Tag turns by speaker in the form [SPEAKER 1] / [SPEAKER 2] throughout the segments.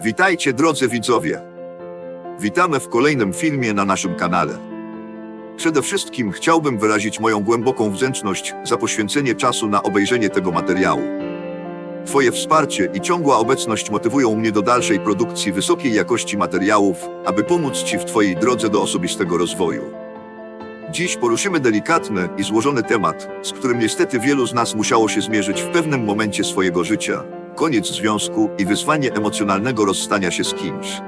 [SPEAKER 1] Witajcie drodzy widzowie. Witamy w kolejnym filmie na naszym kanale. Przede wszystkim chciałbym wyrazić moją głęboką wdzięczność za poświęcenie czasu na obejrzenie tego materiału. Twoje wsparcie i ciągła obecność motywują mnie do dalszej produkcji wysokiej jakości materiałów, aby pomóc Ci w Twojej drodze do osobistego rozwoju. Dziś poruszymy delikatny i złożony temat, z którym niestety wielu z nas musiało się zmierzyć w pewnym momencie swojego życia. Koniec związku i wyzwanie emocjonalnego rozstania się z kimś.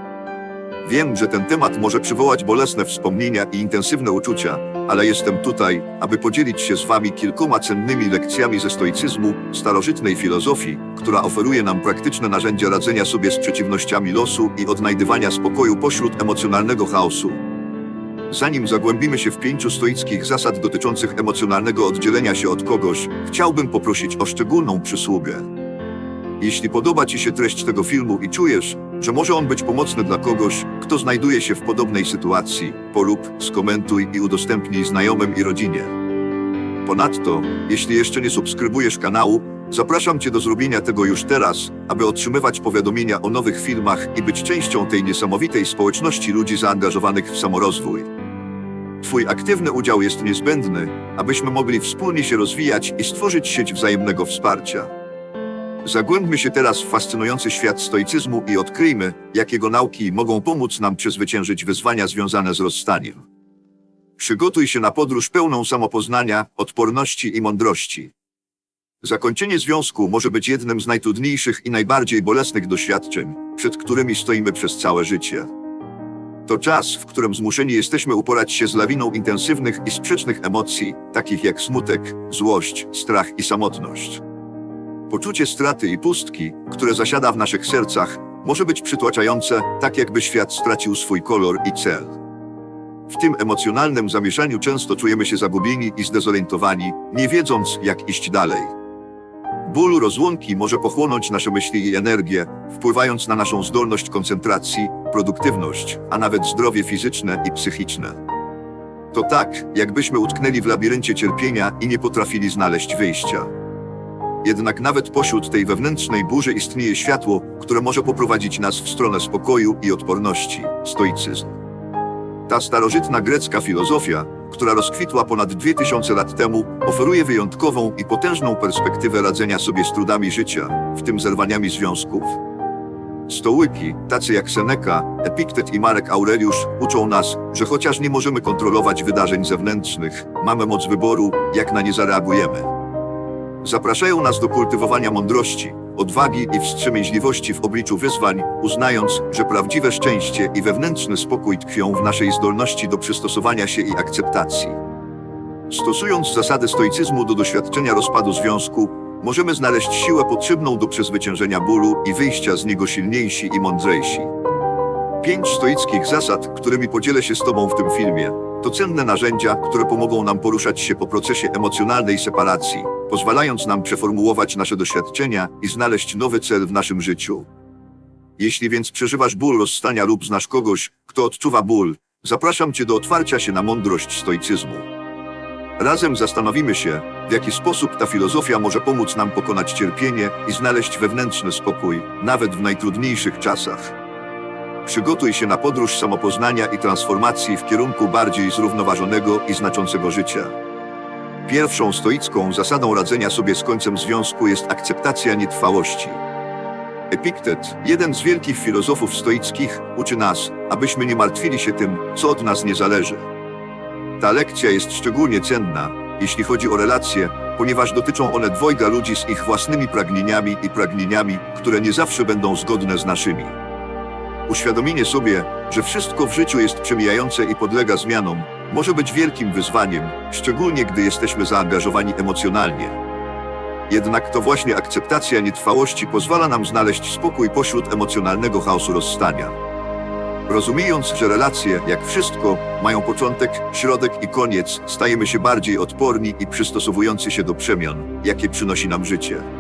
[SPEAKER 1] Wiem, że ten temat może przywołać bolesne wspomnienia i intensywne uczucia, ale jestem tutaj, aby podzielić się z Wami kilkoma cennymi lekcjami ze stoicyzmu, starożytnej filozofii, która oferuje nam praktyczne narzędzia radzenia sobie z przeciwnościami losu i odnajdywania spokoju pośród emocjonalnego chaosu. Zanim zagłębimy się w pięciu stoickich zasad dotyczących emocjonalnego oddzielenia się od kogoś, chciałbym poprosić o szczególną przysługę. Jeśli podoba Ci się treść tego filmu i czujesz, że może on być pomocny dla kogoś, kto znajduje się w podobnej sytuacji, polub, skomentuj i udostępnij znajomym i rodzinie. Ponadto, jeśli jeszcze nie subskrybujesz kanału, zapraszam Cię do zrobienia tego już teraz, aby otrzymywać powiadomienia o nowych filmach i być częścią tej niesamowitej społeczności ludzi zaangażowanych w samorozwój. Twój aktywny udział jest niezbędny, abyśmy mogli wspólnie się rozwijać i stworzyć sieć wzajemnego wsparcia. Zagłębmy się teraz w fascynujący świat stoicyzmu i odkryjmy, jak jego nauki mogą pomóc nam przezwyciężyć wyzwania związane z rozstaniem. Przygotuj się na podróż pełną samopoznania, odporności i mądrości. Zakończenie związku może być jednym z najtrudniejszych i najbardziej bolesnych doświadczeń, przed którymi stoimy przez całe życie. To czas, w którym zmuszeni jesteśmy uporać się z lawiną intensywnych i sprzecznych emocji, takich jak smutek, złość, strach i samotność. Poczucie straty i pustki, które zasiada w naszych sercach, może być przytłaczające, tak jakby świat stracił swój kolor i cel. W tym emocjonalnym zamieszaniu często czujemy się zagubieni i zdezorientowani, nie wiedząc, jak iść dalej. Ból rozłąki może pochłonąć nasze myśli i energię, wpływając na naszą zdolność koncentracji, produktywność, a nawet zdrowie fizyczne i psychiczne. To tak, jakbyśmy utknęli w labiryncie cierpienia i nie potrafili znaleźć wyjścia. Jednak nawet pośród tej wewnętrznej burzy istnieje światło, które może poprowadzić nas w stronę spokoju i odporności stoicyzm. Ta starożytna grecka filozofia, która rozkwitła ponad 2000 lat temu, oferuje wyjątkową i potężną perspektywę radzenia sobie z trudami życia, w tym zerwaniami związków. Stołyki, tacy jak Seneca, Epiktet i Marek Aureliusz, uczą nas, że chociaż nie możemy kontrolować wydarzeń zewnętrznych, mamy moc wyboru, jak na nie zareagujemy. Zapraszają nas do kultywowania mądrości, odwagi i wstrzemięźliwości w obliczu wyzwań, uznając, że prawdziwe szczęście i wewnętrzny spokój tkwią w naszej zdolności do przystosowania się i akceptacji. Stosując zasady stoicyzmu do doświadczenia rozpadu związku, możemy znaleźć siłę potrzebną do przezwyciężenia bólu i wyjścia z niego silniejsi i mądrzejsi. Pięć stoickich zasad, którymi podzielę się z Tobą w tym filmie, to cenne narzędzia, które pomogą nam poruszać się po procesie emocjonalnej separacji, pozwalając nam przeformułować nasze doświadczenia i znaleźć nowy cel w naszym życiu. Jeśli więc przeżywasz ból rozstania lub znasz kogoś, kto odczuwa ból, zapraszam Cię do otwarcia się na mądrość stoicyzmu. Razem zastanowimy się, w jaki sposób ta filozofia może pomóc nam pokonać cierpienie i znaleźć wewnętrzny spokój, nawet w najtrudniejszych czasach. Przygotuj się na podróż samopoznania i transformacji w kierunku bardziej zrównoważonego i znaczącego życia. Pierwszą stoicką zasadą radzenia sobie z końcem związku jest akceptacja nietrwałości. Epiktet, jeden z wielkich filozofów stoickich, uczy nas, abyśmy nie martwili się tym, co od nas nie zależy. Ta lekcja jest szczególnie cenna, jeśli chodzi o relacje, ponieważ dotyczą one dwojga ludzi z ich własnymi pragnieniami i pragnieniami, które nie zawsze będą zgodne z naszymi. Uświadomienie sobie, że wszystko w życiu jest przemijające i podlega zmianom, może być wielkim wyzwaniem, szczególnie gdy jesteśmy zaangażowani emocjonalnie. Jednak to właśnie akceptacja nietrwałości pozwala nam znaleźć spokój pośród emocjonalnego chaosu rozstania. Rozumiejąc, że relacje, jak wszystko, mają początek, środek i koniec, stajemy się bardziej odporni i przystosowujący się do przemian, jakie przynosi nam życie.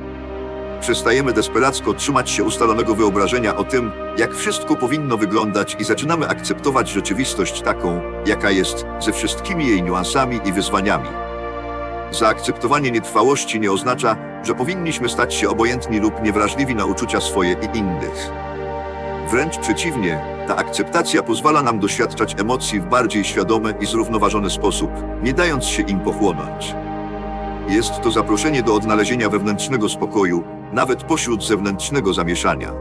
[SPEAKER 1] Przestajemy desperacko trzymać się ustalonego wyobrażenia o tym, jak wszystko powinno wyglądać i zaczynamy akceptować rzeczywistość taką, jaka jest, ze wszystkimi jej niuansami i wyzwaniami. Zaakceptowanie nietrwałości nie oznacza, że powinniśmy stać się obojętni lub niewrażliwi na uczucia swoje i innych. Wręcz przeciwnie, ta akceptacja pozwala nam doświadczać emocji w bardziej świadomy i zrównoważony sposób, nie dając się im pochłonąć. Jest to zaproszenie do odnalezienia wewnętrznego spokoju, nawet pośród zewnętrznego zamieszania.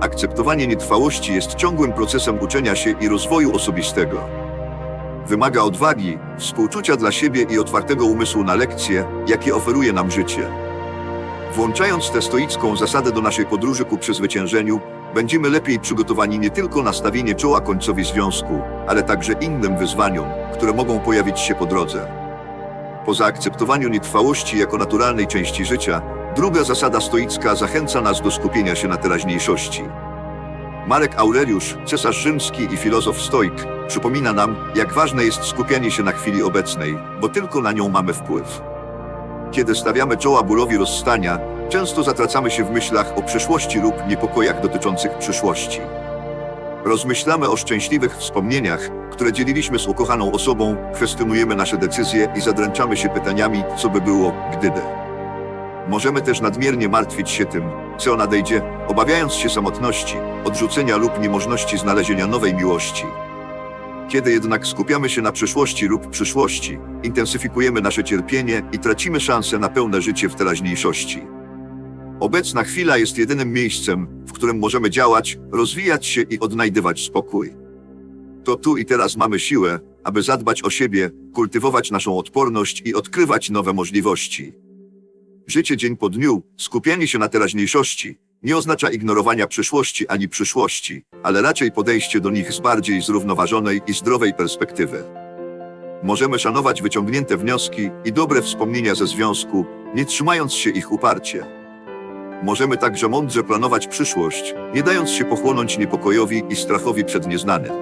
[SPEAKER 1] Akceptowanie nietrwałości jest ciągłym procesem uczenia się i rozwoju osobistego. Wymaga odwagi, współczucia dla siebie i otwartego umysłu na lekcje, jakie oferuje nam życie. Włączając tę stoicką zasadę do naszej podróży ku przezwyciężeniu, będziemy lepiej przygotowani nie tylko na stawienie czoła końcowi związku, ale także innym wyzwaniom, które mogą pojawić się po drodze. Po zaakceptowaniu nietrwałości jako naturalnej części życia, druga zasada stoicka zachęca nas do skupienia się na teraźniejszości. Marek Aureliusz, cesarz rzymski i filozof stoik, przypomina nam, jak ważne jest skupianie się na chwili obecnej, bo tylko na nią mamy wpływ. Kiedy stawiamy czoła bólowi rozstania, często zatracamy się w myślach o przyszłości lub niepokojach dotyczących przyszłości. Rozmyślamy o szczęśliwych wspomnieniach, które dzieliliśmy z ukochaną osobą, kwestionujemy nasze decyzje i zadręczamy się pytaniami, co by było, gdyby. Możemy też nadmiernie martwić się tym, co nadejdzie, obawiając się samotności, odrzucenia lub niemożności znalezienia nowej miłości. Kiedy jednak skupiamy się na przyszłości lub przyszłości, intensyfikujemy nasze cierpienie i tracimy szansę na pełne życie w teraźniejszości. Obecna chwila jest jedynym miejscem, w którym możemy działać, rozwijać się i odnajdywać spokój. To tu i teraz mamy siłę, aby zadbać o siebie, kultywować naszą odporność i odkrywać nowe możliwości. Życie dzień po dniu, skupianie się na teraźniejszości, nie oznacza ignorowania przyszłości ani przyszłości, ale raczej podejście do nich z bardziej zrównoważonej i zdrowej perspektywy. Możemy szanować wyciągnięte wnioski i dobre wspomnienia ze związku, nie trzymając się ich uparcie. Możemy także mądrze planować przyszłość, nie dając się pochłonąć niepokojowi i strachowi przed nieznanym.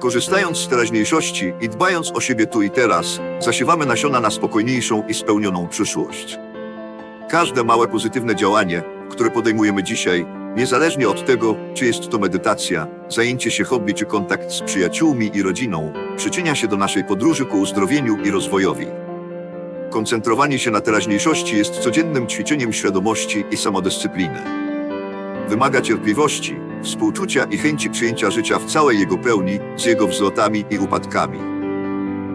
[SPEAKER 1] Korzystając z teraźniejszości i dbając o siebie tu i teraz, zasiewamy nasiona na spokojniejszą i spełnioną przyszłość. Każde małe pozytywne działanie, które podejmujemy dzisiaj, niezależnie od tego, czy jest to medytacja, zajęcie się hobby czy kontakt z przyjaciółmi i rodziną, przyczynia się do naszej podróży ku uzdrowieniu i rozwojowi. Koncentrowanie się na teraźniejszości jest codziennym ćwiczeniem świadomości i samodyscypliny. Wymaga cierpliwości, współczucia i chęci przyjęcia życia w całej jego pełni, z jego wzlotami i upadkami.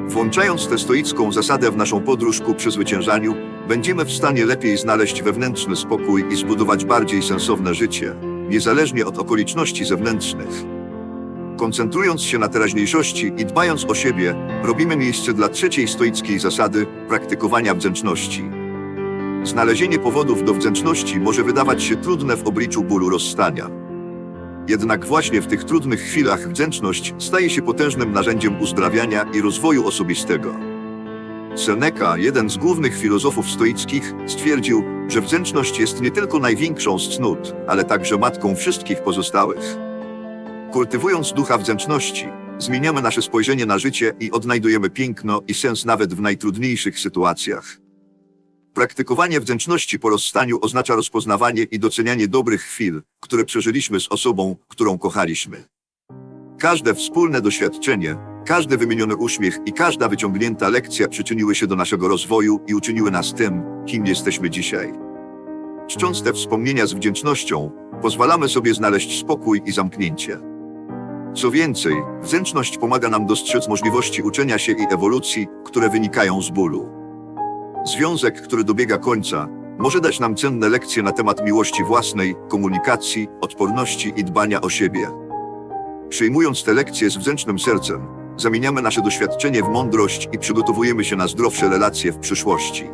[SPEAKER 1] Włączając tę stoicką zasadę w naszą podróż ku przezwyciężaniu, będziemy w stanie lepiej znaleźć wewnętrzny spokój i zbudować bardziej sensowne życie, niezależnie od okoliczności zewnętrznych. Koncentrując się na teraźniejszości i dbając o siebie, robimy miejsce dla trzeciej stoickiej zasady praktykowania wdzięczności. Znalezienie powodów do wdzięczności może wydawać się trudne w obliczu bólu rozstania. Jednak właśnie w tych trudnych chwilach wdzięczność staje się potężnym narzędziem uzdrawiania i rozwoju osobistego. Seneca, jeden z głównych filozofów stoickich, stwierdził, że wdzięczność jest nie tylko największą z cnót, ale także matką wszystkich pozostałych. Kultywując ducha wdzięczności, zmieniamy nasze spojrzenie na życie i odnajdujemy piękno i sens nawet w najtrudniejszych sytuacjach. Praktykowanie wdzięczności po rozstaniu oznacza rozpoznawanie i docenianie dobrych chwil, które przeżyliśmy z osobą, którą kochaliśmy. Każde wspólne doświadczenie, każdy wymieniony uśmiech i każda wyciągnięta lekcja przyczyniły się do naszego rozwoju i uczyniły nas tym, kim jesteśmy dzisiaj. Czcząc te wspomnienia z wdzięcznością, pozwalamy sobie znaleźć spokój i zamknięcie. Co więcej, wdzięczność pomaga nam dostrzec możliwości uczenia się i ewolucji, które wynikają z bólu. Związek, który dobiega końca, może dać nam cenne lekcje na temat miłości własnej, komunikacji, odporności i dbania o siebie. Przyjmując te lekcje z wdzięcznym sercem, zamieniamy nasze doświadczenie w mądrość i przygotowujemy się na zdrowsze relacje w przyszłości.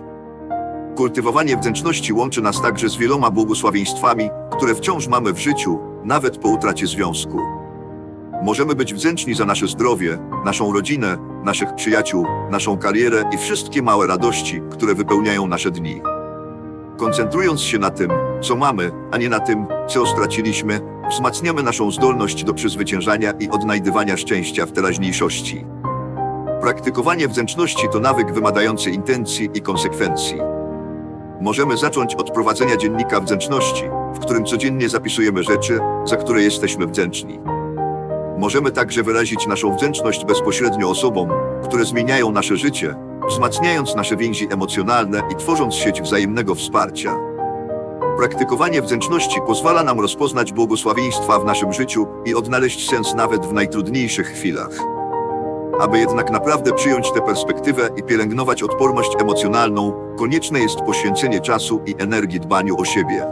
[SPEAKER 1] Kultywowanie wdzięczności łączy nas także z wieloma błogosławieństwami, które wciąż mamy w życiu, nawet po utracie związku. Możemy być wdzięczni za nasze zdrowie, naszą rodzinę, naszych przyjaciół, naszą karierę i wszystkie małe radości, które wypełniają nasze dni. Koncentrując się na tym, co mamy, a nie na tym, co straciliśmy, wzmacniamy naszą zdolność do przezwyciężania i odnajdywania szczęścia w teraźniejszości. Praktykowanie wdzięczności to nawyk wymagający intencji i konsekwencji. Możemy zacząć od prowadzenia dziennika wdzięczności, w którym codziennie zapisujemy rzeczy, za które jesteśmy wdzięczni. Możemy także wyrazić naszą wdzięczność bezpośrednio osobom, które zmieniają nasze życie, wzmacniając nasze więzi emocjonalne i tworząc sieć wzajemnego wsparcia. Praktykowanie wdzięczności pozwala nam rozpoznać błogosławieństwa w naszym życiu i odnaleźć sens nawet w najtrudniejszych chwilach. Aby jednak naprawdę przyjąć tę perspektywę i pielęgnować odporność emocjonalną, konieczne jest poświęcenie czasu i energii dbaniu o siebie.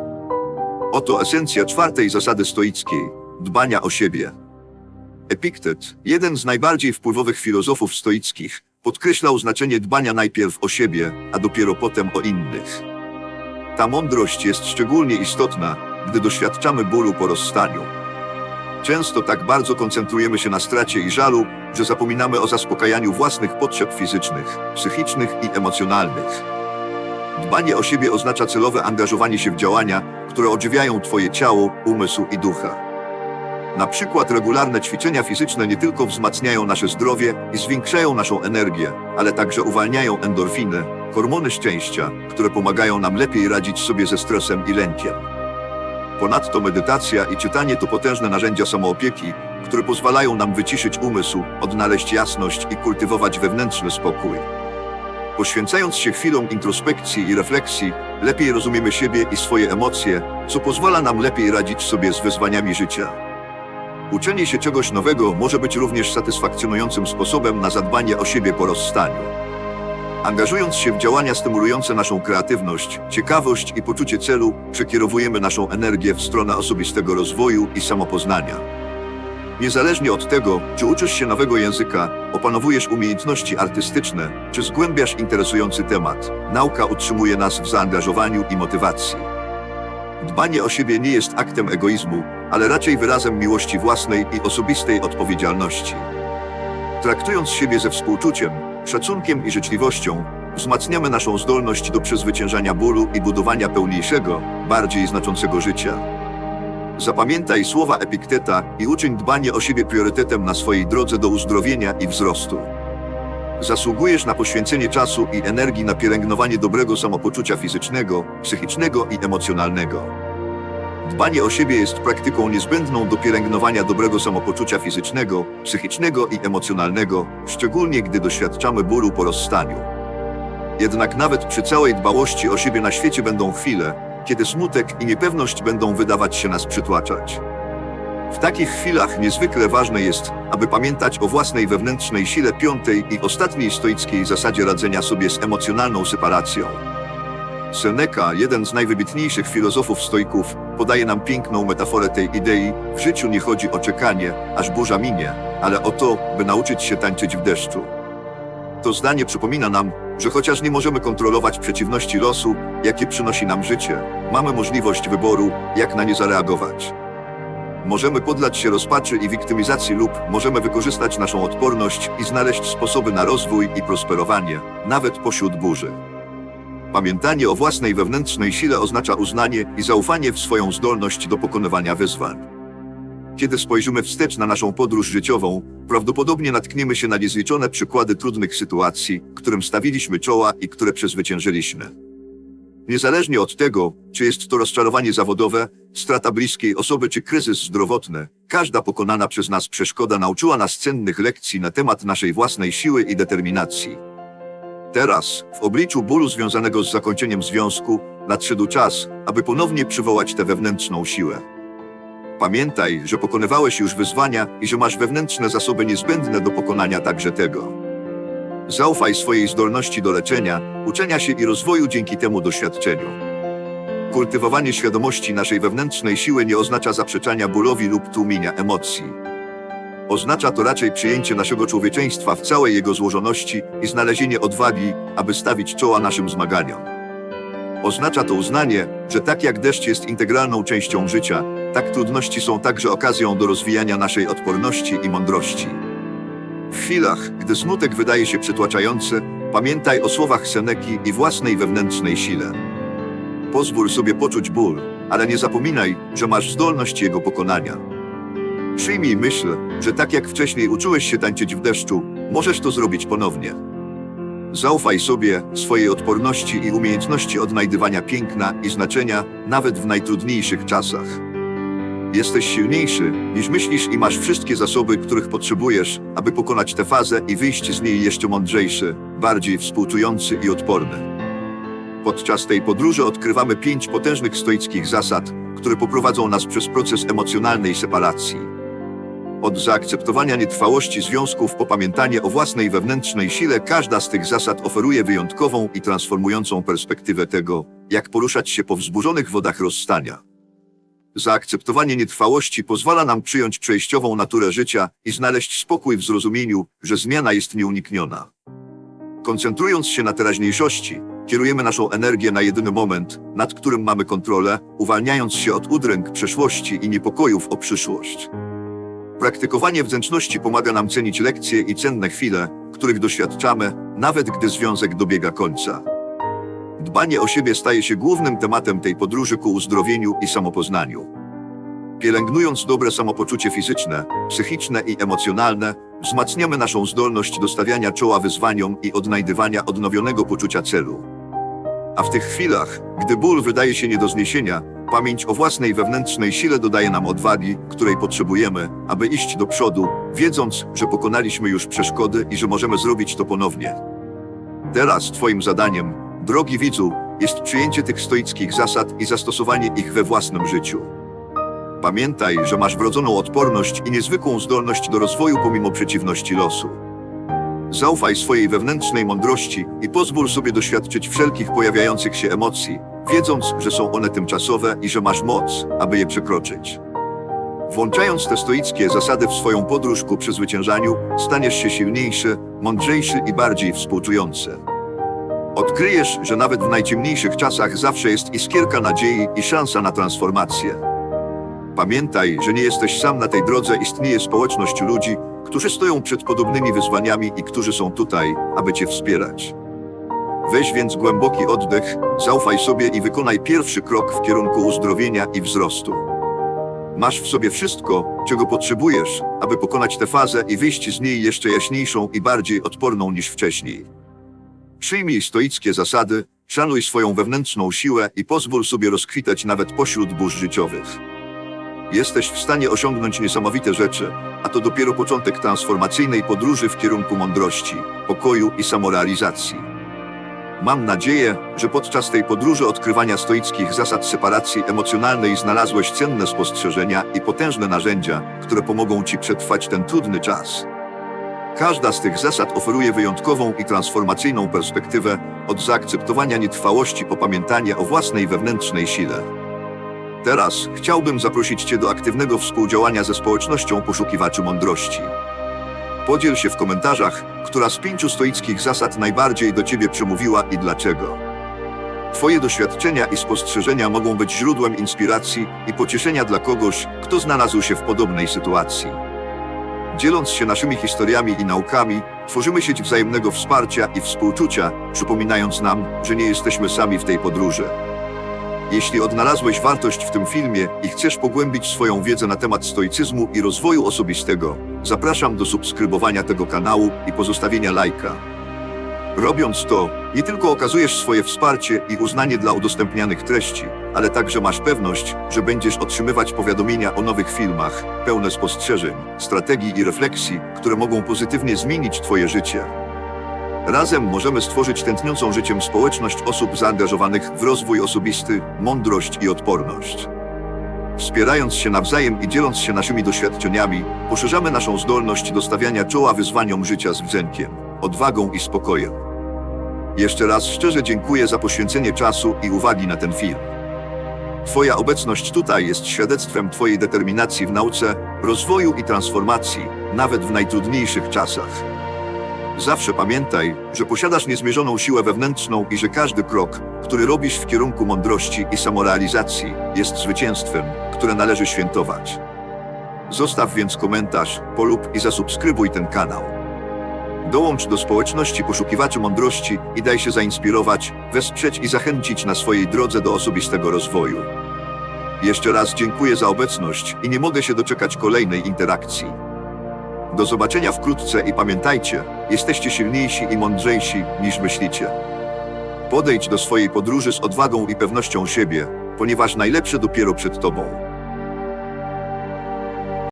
[SPEAKER 1] Oto esencja czwartej zasady stoickiej dbania o siebie. Epiktet, jeden z najbardziej wpływowych filozofów stoickich, podkreślał znaczenie dbania najpierw o siebie, a dopiero potem o innych. Ta mądrość jest szczególnie istotna, gdy doświadczamy bólu po rozstaniu. Często tak bardzo koncentrujemy się na stracie i żalu, że zapominamy o zaspokajaniu własnych potrzeb fizycznych, psychicznych i emocjonalnych. Dbanie o siebie oznacza celowe angażowanie się w działania, które odżywiają Twoje ciało, umysł i ducha. Na przykład regularne ćwiczenia fizyczne nie tylko wzmacniają nasze zdrowie i zwiększają naszą energię, ale także uwalniają endorfiny, hormony szczęścia, które pomagają nam lepiej radzić sobie ze stresem i lękiem. Ponadto medytacja i czytanie to potężne narzędzia samoopieki, które pozwalają nam wyciszyć umysł, odnaleźć jasność i kultywować wewnętrzny spokój. Poświęcając się chwilom introspekcji i refleksji, lepiej rozumiemy siebie i swoje emocje, co pozwala nam lepiej radzić sobie z wyzwaniami życia. Uczenie się czegoś nowego może być również satysfakcjonującym sposobem na zadbanie o siebie po rozstaniu. Angażując się w działania stymulujące naszą kreatywność, ciekawość i poczucie celu, przekierowujemy naszą energię w stronę osobistego rozwoju i samopoznania. Niezależnie od tego, czy uczysz się nowego języka, opanowujesz umiejętności artystyczne, czy zgłębiasz interesujący temat, nauka utrzymuje nas w zaangażowaniu i motywacji. Dbanie o siebie nie jest aktem egoizmu, ale raczej wyrazem miłości własnej i osobistej odpowiedzialności. Traktując siebie ze współczuciem, szacunkiem i życzliwością, wzmacniamy naszą zdolność do przezwyciężania bólu i budowania pełniejszego, bardziej znaczącego życia. Zapamiętaj słowa Epikteta i uczyń dbanie o siebie priorytetem na swojej drodze do uzdrowienia i wzrostu. Zasługujesz na poświęcenie czasu i energii na pielęgnowanie dobrego samopoczucia fizycznego, psychicznego i emocjonalnego. Dbanie o siebie jest praktyką niezbędną do pielęgnowania dobrego samopoczucia fizycznego, psychicznego i emocjonalnego, szczególnie gdy doświadczamy bólu po rozstaniu. Jednak nawet przy całej dbałości o siebie na świecie będą chwile, kiedy smutek i niepewność będą wydawać się nas przytłaczać. W takich chwilach niezwykle ważne jest, aby pamiętać o własnej wewnętrznej sile piątej i ostatniej stoickiej zasadzie radzenia sobie z emocjonalną separacją. Seneca, jeden z najwybitniejszych filozofów stoików, podaje nam piękną metaforę tej idei. W życiu nie chodzi o czekanie, aż burza minie, ale o to, by nauczyć się tańczyć w deszczu. To zdanie przypomina nam, że chociaż nie możemy kontrolować przeciwności losu, jakie przynosi nam życie, mamy możliwość wyboru, jak na nie zareagować. Możemy poddać się rozpaczy i wiktymizacji lub możemy wykorzystać naszą odporność i znaleźć sposoby na rozwój i prosperowanie, nawet pośród burzy. Pamiętanie o własnej wewnętrznej sile oznacza uznanie i zaufanie w swoją zdolność do pokonywania wyzwań. Kiedy spojrzymy wstecz na naszą podróż życiową, prawdopodobnie natkniemy się na niezliczone przykłady trudnych sytuacji, którym stawiliśmy czoła i które przezwyciężyliśmy. Niezależnie od tego, czy jest to rozczarowanie zawodowe, strata bliskiej osoby czy kryzys zdrowotny, każda pokonana przez nas przeszkoda nauczyła nas cennych lekcji na temat naszej własnej siły i determinacji. Teraz, w obliczu bólu związanego z zakończeniem związku, nadszedł czas, aby ponownie przywołać tę wewnętrzną siłę. Pamiętaj, że pokonywałeś już wyzwania i że masz wewnętrzne zasoby niezbędne do pokonania także tego. Zaufaj swojej zdolności do leczenia, uczenia się i rozwoju dzięki temu doświadczeniu. Kultywowanie świadomości naszej wewnętrznej siły nie oznacza zaprzeczania bólowi lub tłumienia emocji. Oznacza to raczej przyjęcie naszego człowieczeństwa w całej jego złożoności i znalezienie odwagi, aby stawić czoła naszym zmaganiom. Oznacza to uznanie, że tak jak deszcz jest integralną częścią życia, tak trudności są także okazją do rozwijania naszej odporności i mądrości. W chwilach, gdy smutek wydaje się przytłaczający, pamiętaj o słowach Seneki i własnej wewnętrznej sile. Pozwól sobie poczuć ból, ale nie zapominaj, że masz zdolność jego pokonania. Przyjmij myśl, że tak jak wcześniej uczyłeś się tańczyć w deszczu, możesz to zrobić ponownie. Zaufaj sobie, swojej odporności i umiejętności odnajdywania piękna i znaczenia, nawet w najtrudniejszych czasach. Jesteś silniejszy, niż myślisz i masz wszystkie zasoby, których potrzebujesz, aby pokonać tę fazę i wyjść z niej jeszcze mądrzejszy, bardziej współczujący i odporny. Podczas tej podróży odkrywamy pięć potężnych stoickich zasad, które poprowadzą nas przez proces emocjonalnej separacji. Od zaakceptowania nietrwałości związków po pamiętanie o własnej wewnętrznej sile, każda z tych zasad oferuje wyjątkową i transformującą perspektywę tego, jak poruszać się po wzburzonych wodach rozstania. Zaakceptowanie nietrwałości pozwala nam przyjąć przejściową naturę życia i znaleźć spokój w zrozumieniu, że zmiana jest nieunikniona. Koncentrując się na teraźniejszości, kierujemy naszą energię na jedyny moment, nad którym mamy kontrolę, uwalniając się od udręk przeszłości i niepokojów o przyszłość. Praktykowanie wdzięczności pomaga nam cenić lekcje i cenne chwile, których doświadczamy, nawet gdy związek dobiega końca. Dbanie o siebie staje się głównym tematem tej podróży ku uzdrowieniu i samopoznaniu. Pielęgnując dobre samopoczucie fizyczne, psychiczne i emocjonalne, wzmacniamy naszą zdolność do stawiania czoła wyzwaniom i odnajdywania odnowionego poczucia celu. A w tych chwilach, gdy ból wydaje się nie do zniesienia, pamięć o własnej wewnętrznej sile dodaje nam odwagi, której potrzebujemy, aby iść do przodu, wiedząc, że pokonaliśmy już przeszkody i że możemy zrobić to ponownie. Teraz Twoim zadaniem, drogi widzu, jest przyjęcie tych stoickich zasad i zastosowanie ich we własnym życiu. Pamiętaj, że masz wrodzoną odporność i niezwykłą zdolność do rozwoju pomimo przeciwności losu. Zaufaj swojej wewnętrznej mądrości i pozwól sobie doświadczyć wszelkich pojawiających się emocji, wiedząc, że są one tymczasowe i że masz moc, aby je przekroczyć. Włączając te stoickie zasady w swoją podróż ku przezwyciężaniu, staniesz się silniejszy, mądrzejszy i bardziej współczujący. Odkryjesz, że nawet w najciemniejszych czasach zawsze jest iskierka nadziei i szansa na transformację. Pamiętaj, że nie jesteś sam na tej drodze, istnieje społeczność ludzi, którzy stoją przed podobnymi wyzwaniami i którzy są tutaj, aby Cię wspierać. Weź więc głęboki oddech, zaufaj sobie i wykonaj pierwszy krok w kierunku uzdrowienia i wzrostu. Masz w sobie wszystko, czego potrzebujesz, aby pokonać tę fazę i wyjść z niej jeszcze jaśniejszą i bardziej odporną niż wcześniej. Przyjmij stoickie zasady, szanuj swoją wewnętrzną siłę i pozwól sobie rozkwitać nawet pośród burz życiowych. Jesteś w stanie osiągnąć niesamowite rzeczy, a to dopiero początek transformacyjnej podróży w kierunku mądrości, pokoju i samorealizacji. Mam nadzieję, że podczas tej podróży odkrywania stoickich zasad separacji emocjonalnej znalazłeś cenne spostrzeżenia i potężne narzędzia, które pomogą Ci przetrwać ten trudny czas. Każda z tych zasad oferuje wyjątkową i transformacyjną perspektywę od zaakceptowania nietrwałości po pamiętanie o własnej wewnętrznej sile. Teraz chciałbym zaprosić Cię do aktywnego współdziałania ze społecznością poszukiwaczy mądrości. Podziel się w komentarzach, która z pięciu stoickich zasad najbardziej do Ciebie przemówiła i dlaczego. Twoje doświadczenia i spostrzeżenia mogą być źródłem inspiracji i pocieszenia dla kogoś, kto znalazł się w podobnej sytuacji. Dzieląc się naszymi historiami i naukami, tworzymy sieć wzajemnego wsparcia i współczucia, przypominając nam, że nie jesteśmy sami w tej podróży. Jeśli odnalazłeś wartość w tym filmie i chcesz pogłębić swoją wiedzę na temat stoicyzmu i rozwoju osobistego, zapraszam do subskrybowania tego kanału i pozostawienia lajka. Robiąc to, nie tylko okazujesz swoje wsparcie i uznanie dla udostępnianych treści, ale także masz pewność, że będziesz otrzymywać powiadomienia o nowych filmach, pełne spostrzeżeń, strategii i refleksji, które mogą pozytywnie zmienić Twoje życie. Razem możemy stworzyć tętniącą życiem społeczność osób zaangażowanych w rozwój osobisty, mądrość i odporność. Wspierając się nawzajem i dzieląc się naszymi doświadczeniami, poszerzamy naszą zdolność do stawiania czoła wyzwaniom życia z wdziękiem, odwagą i spokojem. Jeszcze raz szczerze dziękuję za poświęcenie czasu i uwagi na ten film. Twoja obecność tutaj jest świadectwem Twojej determinacji w nauce, rozwoju i transformacji, nawet w najtrudniejszych czasach. Zawsze pamiętaj, że posiadasz niezmierzoną siłę wewnętrzną i że każdy krok, który robisz w kierunku mądrości i samorealizacji, jest zwycięstwem, które należy świętować. Zostaw więc komentarz, polub i zasubskrybuj ten kanał. Dołącz do społeczności poszukiwaczy mądrości i daj się zainspirować, wesprzeć i zachęcić na swojej drodze do osobistego rozwoju. Jeszcze raz dziękuję za obecność i nie mogę się doczekać kolejnej interakcji. Do zobaczenia wkrótce i pamiętajcie, jesteście silniejsi i mądrzejsi niż myślicie. Podejdź do swojej podróży z odwagą i pewnością siebie, ponieważ najlepsze dopiero przed Tobą.